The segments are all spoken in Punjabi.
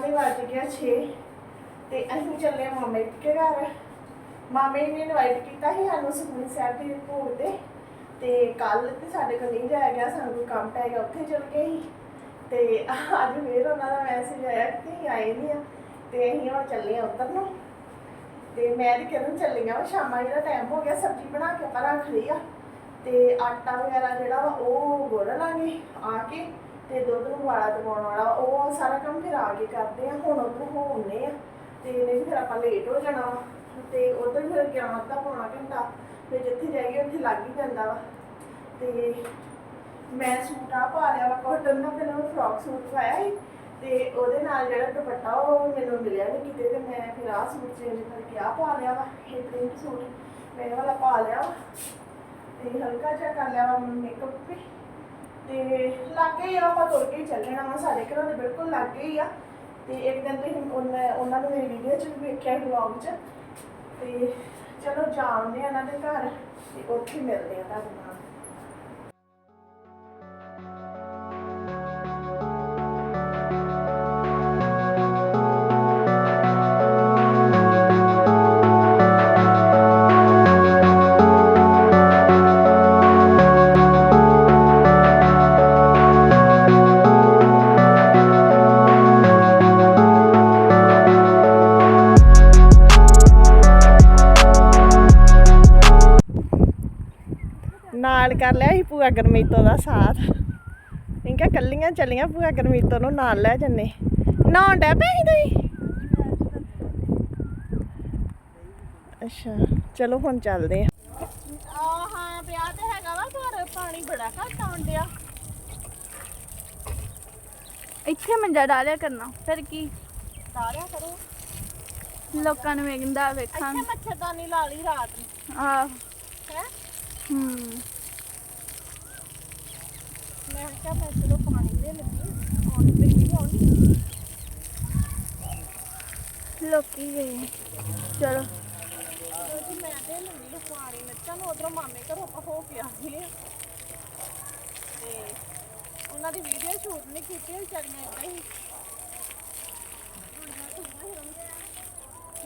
ਦੇ ਵੱਜ ਗਿਆ 6 ਤੇ ਅਸੀਂ ਚੱਲੇ ਮਾਮੇ ਦੇ ਘਰ। ਮਾਮੇ ਨੇ ਇਨਵਾਈਟ ਕੀਤਾ ਸੀ ਸਾਨੂੰ ਸੁਖਮਨੀ ਸਾਹਿਬ ਦੀ ਭੋਗ ਤੇ। ਤੇ ਕੱਲ ਤੇ ਸਾਡੇ ਕੋਲ ਨਹੀਂ ਜਾਇਆ ਗਿਆ, ਸਾਨੂੰ ਕੋਈ ਕੰਮ ਪੈ ਗਿਆ, ਉੱਥੇ ਚਲ ਗਏ ਸੀ। ਤੇ ਅੱਜ ਫੇਰ ਉਹਨਾਂ ਦਾ ਮੈਸੇਜ ਆਇਆ ਕਿ ਤੁਸੀਂ ਆਏ ਨਹੀਂ ਆ। ਤੇ ਅਸੀਂ ਹੁਣ ਚੱਲੇ ਆ ਉੱਧਰ ਨੂੰ। ਤੇ ਮੈਂ ਤੇ ਕਿਰਨ ਚੱਲੀਆਂ ਵਾ ਸ਼ਾਮਾਂ ਜਿਹੜਾ ਟਾਈਮ ਹੋ ਗਿਆ ਸਬਜ਼ੀ ਬਣਾ ਕੇ ਆਪਾਂ ਰੱਖ ਲਈ ਆ। ਤੇ ਆਟਾ ਵਗੈਰਾ ਜਿਹੜਾ ਵਾ ਉਹ ਗੁੰਨ ਲਾਂਗੇ, ਆ ਕੇ। ਤੇ ਦੁੱਧ ਨੂੰ ਵਾਲਾ ਦਵਾਉਣ ਵਾਲਾ ਉਹ ਸਾਰਾ ਕੰਮ ਫਿਰ ਆ ਕੇ ਕਰਦੇ ਆ, ਹੁਣ ਉਧਰ ਹੋਣੇ ਆ। ਤੇ ਨਹੀਂ ਫਿਰ ਆਪਾਂ ਲੇਟ ਹੋ ਜਾਣਾ ਵਾ। ਤੇ ਉਧਰ ਫਿਰ ਗਿਆ ਅੱਧਾ ਪੌਣਾ ਘੰਟਾ ਫਿਰ ਜਿੱਥੇ ਜਾਈਏ ਉੱਥੇ ਲੱਗ ਹੀ ਜਾਂਦਾ ਵਾ। ਤੇ ਮੈਂ ਸੂਟ ਆ ਪਾ ਲਿਆ ਵਾ ਕਾਟਨ ਦਾ ਪਹਿਲਾਂ ਮੈਂ ਫਰੋਕ ਸੂਟ ਪਾਇਆ ਸੀ। ਤੇ ਉਹਦੇ ਨਾਲ ਜਿਹੜਾ ਦੁਪੱਟਾ ਉਹ ਮੈਨੂੰ ਮਿਲਿਆ ਨਹੀਂ ਕਿਤੇ, ਤੇ ਮੈਂ ਫਿਰ ਆਹ ਸੂਟ ਚੇਂਜ ਕਰਕੇ ਆ ਪਾ ਲਿਆ ਵਾ, ਇਹ ਪ੍ਰਿੰਟ ਸੂਟ। ਮੈਂ ਇਹ ਵਾਲਾ ਪਾ ਲਿਆ ਵਾ। ਤੇ ਹਲਕਾ ਜਿਹਾ ਕਰ ਲਿਆ ਵਾ ਮੇਕਅਪ ਵੀ। ਤੇ ਲਾਗੇ ਹੀ ਆ, ਆਪਾਂ ਤੁਰ ਕੇ ਹੀ ਚੱਲਣਾ ਵਾ ਸਾਡੇ ਘਰੋਂ ਦੇ ਬਿਲਕੁਲ ਲਾਗੇ ਹੀ ਆ। ਤੇ ਇੱਕ ਦਿਨ ਤੁਸੀਂ ਉਹਨਾਂ ਉਹਨਾਂ ਨੂੰ ਮੇਰੀ ਵੀਡੀਓ 'ਚ ਵੀ ਵੇਖਿਆ ਵਲੌਗ 'ਚ। ਤੇ ਚਲੋ ਜਾਣਦੇ ਆ ਇਹਨਾਂ ਦੇ ਘਰ ਤੇ ਉੱਥੇ ਮਿਲਦੇ ਆ ਤੁਹਾਨੂੰ। ਕਰ ਲਿਆ ਸੀ ਭੂਆ ਗਰਮੀਤੋ ਦਾ ਸਾਥ। ਇੰਕਾ ਕੱਲੀਆਂ ਚੱਲੀਆਂ ਭੂਆ ਗਰਮੀਤੋ ਨੂੰ ਨਾਲ ਲੈ ਜੰਨੇ। ਨਹਾਉਣ ਡੈ ਪਏ ਸੀ ਤੁਸੀਂ? ਅੱਛਾ ਚਲੋ ਹੁਣ ਚੱਲਦੇ ਆ। ਆ ਹਾਂ ਵਿਆਹ ਤੇ ਹੈਗਾ ਵਾ ਪਰ ਪਾਣੀ ਬੜਾ ਘੱਟ ਆਉਣ ਡਿਆ। ਇੱਥੇ ਮੰਜਾ ਡਾਲਿਆ ਕਰਨਾ ਫਿਰ ਕੀ? ਸਾਰਿਆਂ ਕਰੋ। ਲੋਕਾਂ ਨੂੰ ਵੇਖਦਾ ਵੇਖਾਂ ਇੱਥੇ ਮੱਛਰਦਾਨੀ ਲਾ ਲਈ ਰਾਤ ਨੂੰ। ਆਹ। ਹੈ? ਹੂੰ। ਮੈਂ ਕਿਹਾ ਮੈਂ ਚਲੋ ਪਾਣੀ ਦੇ ਲੱਗੀ ਆਉਣੀ ਪਈ ਨਹੀਂ ਆਉਣੀ। ਲੋਕੀ ਗਏ। ਚਲੋ। ਕਿਉਂਕਿ ਮੈਂ ਦੇ ਲੈਂਦੀ ਪਾਣੀ ਮਿਰਚਾਂ ਨੂੰ ਉਧਰੋਂ ਮਾਮੇ ਘਰੋਂ ਆਪਾਂ ਹੋ ਕੇ ਆ ਗਏ। ਤੇ ਉਹਨਾਂ ਦੀ ਵੀਡੀਓ ਸ਼ੂਟ ਨਹੀਂ ਕੀਤੀ ਵਿਚਾਰੀਆਂ ਏਦਾਂ ਹੀ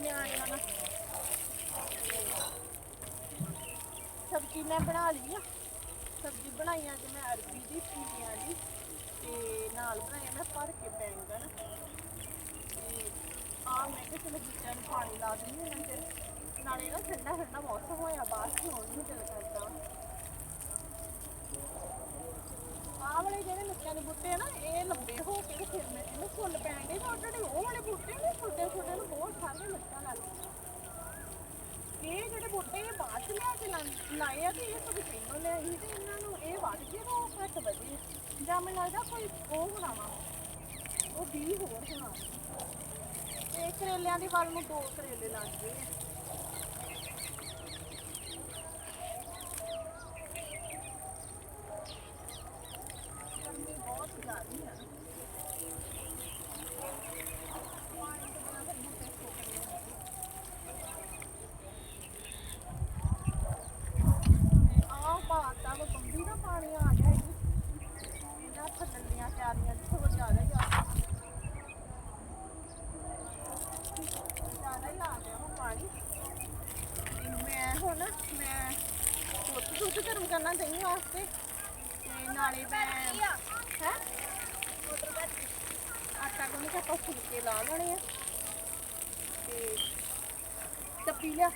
ਨਿਆਣਿਆਂ ਨਾਲ। ਸਬਜ਼ੀ ਮੈਂ ਬਣਾ ਲਈ ਆ। ਸਬਜ਼ੀ ਬਣਾਈ ਅੱਜ ਮੈਂ ਅਰਬੀ ਦੀ ਪੀਲੀਆਂ ਦੀ ਤੇ ਨਾਲ ਬਣਾਇਆ ਮੈਂ ਭਰ ਕੇ ਬੈਂਗਣ। ਤੇ ਆ ਮੈਂ ਕਿਹਾ ਚਲੋ ਬੱਚਿਆਂ ਨੂੰ ਪਾਣੀ ਲਾ ਦਿੰਦੀ ਹਾਂ ਫਿਰ। ਨਾਲੇ ਨਾ ਠੰਡਾ ਠੰਡਾ ਮੌਸਮ ਹੋਇਆ, ਬਾਹਰ ਖਲੋਣ ਨੂੰ ਦਿਲ ਕਰਦਾ। ਆਹ ਵਾਲੇ ਜਿਹੜੇ ਮਿਰਚਾਂ ਦੇ ਬੂਟੇ ਆ ਨਾ, ਇਹ ਲੰਬੇ ਹੋ ਕੇ ਤੇ ਫਿਰ ਮੈਂ ਇਹਨੂੰ ਫੁੱਲ ਪੈਣ ਦੇ ਤਾਂ ਉਹ ਵਾਲੇ ਬੂਟੇ ਨੇ ਛੋਟੇ ਛੋਟੇ ਨੂੰ ਬਹੁਤ ਸਾਰੀਆਂ ਮਿਰਚਾਂ ਲੱਗਦੀਆਂ ਇਹ ਜਿਹੜੇ ਬੂਟੇ ਇਹ ਚ ਲਾ- ਲਾਏ ਆ ਤੇ ਇਹ ਕਦੇ ਪਹਿਲੋਂ ਲਿਆਏ ਸੀ ਤੇ ਇਹਨਾਂ ਨੂੰ ਇਹ ਵੱਧ ਗਏ ਤਾਂ ਉਹ ਘੱਟ ਵਧੇ। ਜਾਂ ਮੈਨੂੰ ਲੱਗਦਾ ਕੋਈ ਉਹ ਹੋਣਾ ਉਹ 20 ਹੋਰ ਹੋਣਾ। ਤੇ ਕਰੇਲਿਆਂ ਦੀ ਵੱਲ ਨੂੰ ਦੋ ਕਰੇਲੇ ਲੱਗ ਗਏ ਆ। ਗਰਮੀ ਬਹੁਤ ਜ਼ਿਆਦੀ ਹੈ ਪਾਣੀ ਤੋਂ ਬਿਨਾਂ ਫਿਰ ਬੂਟੇ ਸੁੱਕ ਗਏ ਆਹ ਬਾਤਾ ਉਹ ਬੰਦੀ ਦਾ ਪਾਣੀ ਆ ਗਿਆ ਜੀ ਇਹਨਾਂ ਥੱਲੀਆਂ ਕਿਆਰੀਆਂ ਚ ਥੋੜਾ ਜ਼ਿਆਦਾ ਹੀ ਆ ਜ਼ਿਆਦਾ ਹੀ ਆ ਗਿਆ ਹੁਣ ਪਾਣੀ ਤੇ ਮੈਂ ਹੁਣ ਮੈਂ ਦੁੱਧ ਦੁੱਧ ਗਰਮ ਕਰਨਾ ਦਹੀਂ ਵਾਸਤੇ। ਤੇ ਨਾਲੇ ਮੈਂ ਹੈ? ਆਟਾ ਗੁੰਨ ਕੇ ਆਪਾਂ ਫੁਲਕੇ ਲਾ ਲੈਣੇ ਆ। ਤੇ ਟੱਪੀ ਲਿਆ।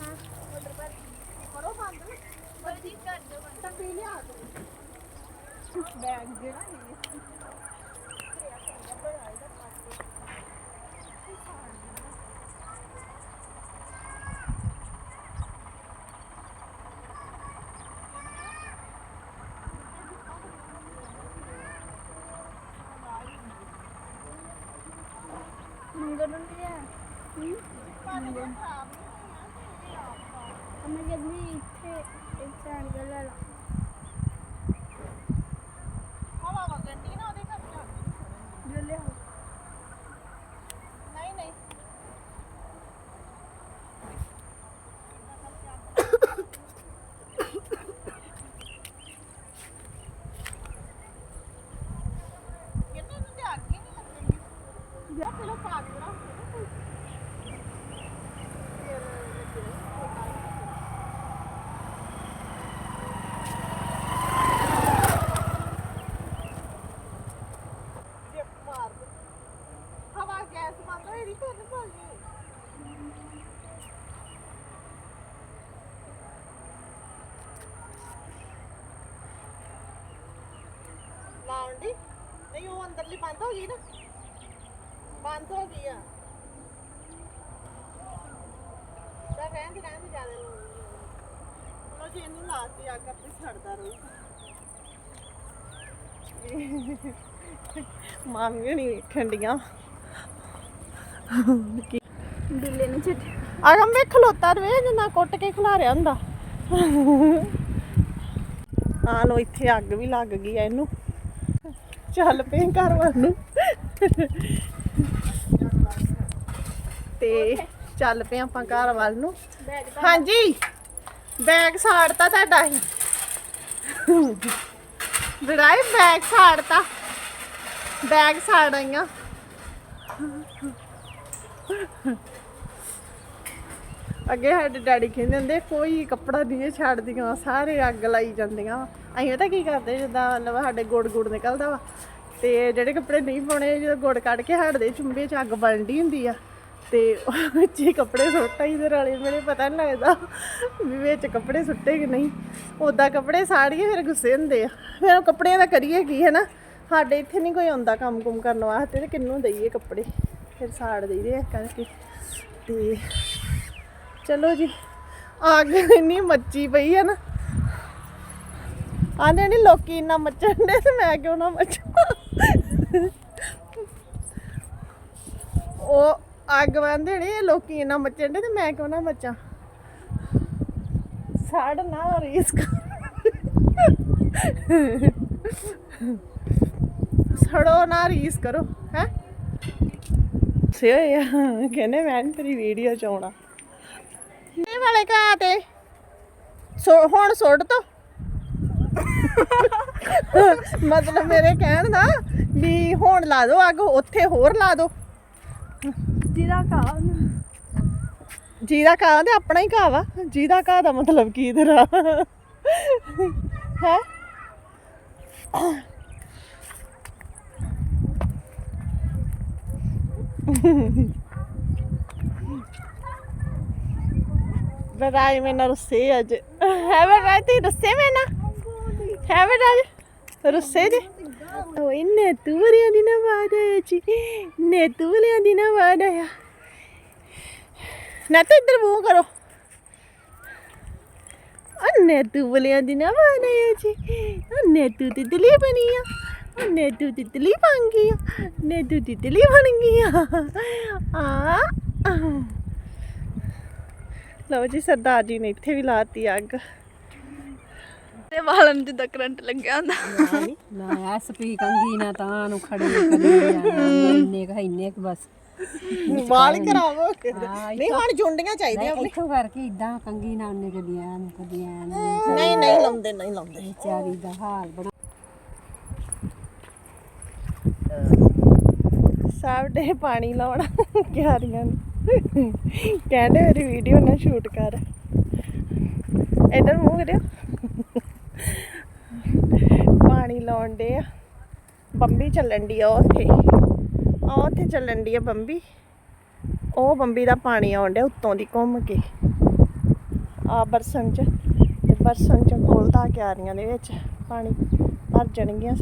ਹਾਂ ਉਧਰ ਪਰ ਕਰੋ ਬੰਦ ਬੜੀ ਕਰ ਦੋ ਬੰਦ। ਟੱਪੀ ਲਿਆ ਤੂੰ ਬੈਗ ਜਿਹੜਾ ਹੈ ਮੰਗਣ ਨੂੰ ਨਹੀਂ ਆ ਅਮਰ ਜਦ ਵੀ ਇੱਥੇ ਇੱਥੇ ਆਣ ਕੇ ਲੈ ਲਾ ਹਵਾ ਵਗਦੀ ਨਾ ਉਹਦੇ ਕਰਕੇ ਜੋ ਲਿਆਓ ਨਹੀਂ ਨਹੀਂ ਲਾਉਣ ਦੀ ਨਹੀਂ ਉਹ ਅੰਦਰਲੀ ਬੰਦ ਹੋ ਗਈ ਨਾ। ਬੰਦ ਹੋ ਗਈ ਆ। ਤਾਂ ਰਹਿਣ ਦੇ ਰਹਿਣ ਦੇ ਜ਼ਿਆਦਾ ਲੋ ਜੀ ਇਹਨੂੰ ਲਾਤੀ ਅੱਗ ਆਪੇ ਛੱਡਦਾ ਰਹੂ। ਮਾਮੀ ਨਹੀਂ ਵੇਖਣ ਡੀਆਂ ਬਿੱਲੇ ਨੇ ਛੱਡ ਅਗਮ ਵੇ ਖਲੋਤਾ ਰਵੇ ਜਿੰਨਾ ਕੁੱਟ ਕੇ ਖਿਲਾਰਿਆ ਹੁੰਦਾ। ਆ ਲੋ ਇੱਥੇ ਅੱਗ ਵੀ ਲੱਗ ਗਈ ਐ ਇਹਨੂੰ। ਚੱਲ ਪਏ ਘਰ ਵੱਲ ਨੂੰ। ਤੇ ਚੱਲ ਪਏ ਆਪਾਂ ਘਰ ਵੱਲ ਨੂੰ। ਹਾਂਜੀ, ਬੈਗ ਸਾੜਤਾ ਤੁਹਾਡਾ ਹੀ। ਲੜਾਈ ਬੈਗ ਸਾੜਤਾ। ਬੈਗ ਸਾੜ ਆਈਆਂ ਅੱਗੇ ਸਾਡੇ ਡੈਡੀ ਕਹਿੰਦੇ ਹੁੰਦੇ, ਕੋਈ ਕੱਪੜਾ ਨਹੀਂ ਛੱਡਦੀਆਂ, ਸਾਰੇ ਅੱਗ ਲਾਈ ਜਾਂਦੀਆਂ। ਅਸੀਂ ਪਤਾ ਕੀ ਕਰਦੇ ਜਿੱਦਾਂ ਮਤਲਬ ਸਾਡੇ ਗੁੜ ਗੁੜ ਨਿਕਲਦਾ ਵਾ, ਤੇ ਜਿਹੜੇ ਕੱਪੜੇ ਨਹੀਂ ਪਾਉਣੇ, ਜਦੋਂ ਗੁੜ ਕੱਢ ਕੇ ਹਟਦੇ, ਚੁੰਬੇ 'ਚ ਅੱਗ ਬਣਦੀ ਹੁੰਦੀ ਆ, ਤੇ ਉਹ ਵਿੱਚ ਹੀ ਕੱਪੜੇ ਸੁੱਟਾ ਹੀ ਦੇ ਰਲੇ ਮੇਰੇ, ਪਤਾ ਨਹੀਂ ਲੱਗਦਾ ਵੀ ਵਿੱਚ ਕੱਪੜੇ ਸੁੱਟੇ ਕਿ ਨਹੀਂ। ਉਦਾਂ ਕੱਪੜੇ ਸਾੜੀਏ ਫਿਰ ਗੁੱਸੇ ਹੁੰਦੇ ਆ। ਫਿਰ ਉਹ ਕੱਪੜਿਆਂ ਦਾ ਕਰੀਏ ਕੀ ਹੈ ਨਾ ਸਾਡੇ ਇੱਥੇ ਨਹੀਂ ਕੋਈ ਆਉਂਦਾ ਕੰਮ ਕੁਮ ਕਰਨ ਵਾਸਤੇ, ਤੇ ਕਿੰਨੂੰ ਦਈਏ ਕੱਪੜੇ? ਫਿਰ ਸਾੜ ਦਈਦੇ ਆ ਕਰਕੇ। ਤੇ ਚਲੋ ਜੀ ਅੱਗ ਇੰਨੀ ਮੱਚੀ ਪਈ ਹੈ ਨਾ। ਆਂਦੇ ਨਹੀਂ ਲੋਕੀ ਇੰਨਾ ਮੱਚਣ ਦੇ ਤੇ ਮੈਂ ਕਿਉਂ ਨਾ ਮੱਚਾਂ? ਉਹ ਅੱਗ ਬੰਦੇ ਨੇ ਲੋਕੀ ਇੰਨਾ ਮੱਚਣ ਦੇ ਤੇ ਮੈਂ ਕਿਉਂ ਨਾ ਮੱਚਾਂ? ਸਾੜ ਨਾ ਰਿਸਕ ਸੜੋ ਨਾ ਰੀਸ ਕਰੋ, ਹੈ? ਸੇ ਹੋਇਆ ਕਹਿੰਦੇ ਮੈਂ ਨੀ ਤੇਰੀ ਵੀਡੀਓ ਚ ਆਉਣਾ। ਇਹ ਵਾਲੇ ਕਾ ਸੋ, ਹੁਣ ਸੁੱਟ ਤੋ। ਮਤਲਬ ਮੇਰੇ ਕਹਿਣ ਦਾ ਵੀ ਹੁਣ ਲਾ ਦੋ ਅੱਗ ਉੱਥੇ ਹੋਰ ਲਾ ਦੋ ਜਿਹਦਾ ਕਾ ਜਿਹਦਾ ਘਾਹ ਤੇ ਆਪਣਾ ਹੀ ਘਾਹ ਵਾ ਜਿਹਦਾ ਘਾਹ ਦਾ ਮਤਲਬ ਕੀ ਤੇਰਾ? ਹੈ? ਬਰਾਈ ਮੈਂ ਨਾ ਰੁੱਸੇ ਅੱਜ। ਹੈ ਬਰਾਈ ਤੇ ਰੁੱਸੇ ਮੈਂ ਨਾ ਹੈ ਬਰਾਈ ਰੁੱਸੇ ਜੀ ਓਏ ਨੇ ਤੂਰੀਆਂ ਦੀ ਨਾ ਬਾਦ ਜੀ ਨੇ ਤੂਰੀਆਂ ਦੀ ਨਾ ਤਾਂ ਇੱਧਰ ਮੂੰਹ ਕਰੋ ਅੰਨੇ ਤੂੰ ਬਲਿਆਂ ਦੀ ਨਾ ਬਾਦ ਜੀ ਅੰਨੇ ਤੂੰ ਤਿਤਲੀ ਬਣੀ ਆ ਅੰਨੇ ਤੂੰ ਤਿਤਲੀ ਬਣ ਗਈ ਆ ਨੇ ਤੂੰ ਤਿਤਲੀ ਬਣ ਗਈ ਆ ਆ ਲਓ ਜੀ ਸਰਦਾਰ ਜੀ ਨੇ ਇੱਥੇ ਵੀ ਲਾਤੀ ਅੱਗ ਤੇ ਵਾਲਾਂ ਨੂੰ ਜਿੱਦਾਂ ਕਰੰਟ ਲੱਗਿਆ ਹੁੰਦਾ। ਨਾ ਐਸ ਪੀ ਕੰਗੀ ਨਾ ਤਾਂ ਨੂੰ ਖੜੀ ਇੰਨੇ ਕ ਇੰਨੇ ਕ ਬਸ। ਵਾਲ ਖਰਾਬ ਹੋ ਗਏ ਹਾਂ, ਨਹੀਂ ਹੁਣ ਜੁੰਡੀਆਂ ਚਾਹੀਦੀਆਂ ਆਪਣੇ। ਇੱਥੋਂ ਕਰਕੇ ਇਦਾਂ ਕੰਗੀ ਨੇ ਕਦੀਆਂ ਨੂੰ ਕਦੀਆਂ ਨੂੰ ਨਹੀਂ ਨਹੀਂ ਲਾਉਂਦੇ ਨਹੀਂ ਲਾਉਂਦੇ। ਵਿਚਾਰੀ ਦਾ ਹਾਲ ਬਣਾ ਸਭ ਦੇ ਪਾਣੀ ਲਾਉਣਾ ਕਿਆਰੀਆਂ ਨੂੰ। ਕਹਿੰਦੇ ਮੇਰੀ ਵੀਡੀਓ ਨਾ ਸ਼ੂਟ ਕਰ। ਇਧਰ ਮੂੰਹ ਕਰਿਓ। ਪਾਣੀ ਲਾਉਣ ਦੇ ਆ। ਬੰਬੀ ਚੱਲਣ ਦੀ ਆ ਉੱਥੇ। ਆ ਉੱਥੇ ਚੱਲਣ ਦੀ ਆ ਬੰਬੀ। ਉਹ ਬੰਬੀ ਦਾ ਪਾਣੀ ਆਉਣ ਡਿਆ ਉੱਤੋਂ ਦੀ ਘੁੰਮ ਕੇ। ਆ ਬਰਸਨ ਚ, ਤੇ ਬਰਸਨ ਚ ਖੋਲਦਾ ਕਿਆਰੀਆਂ ਦੇ ਵਿੱਚ। ਪਾਣੀ ਭਰ ਜਾਣਗੀਆਂ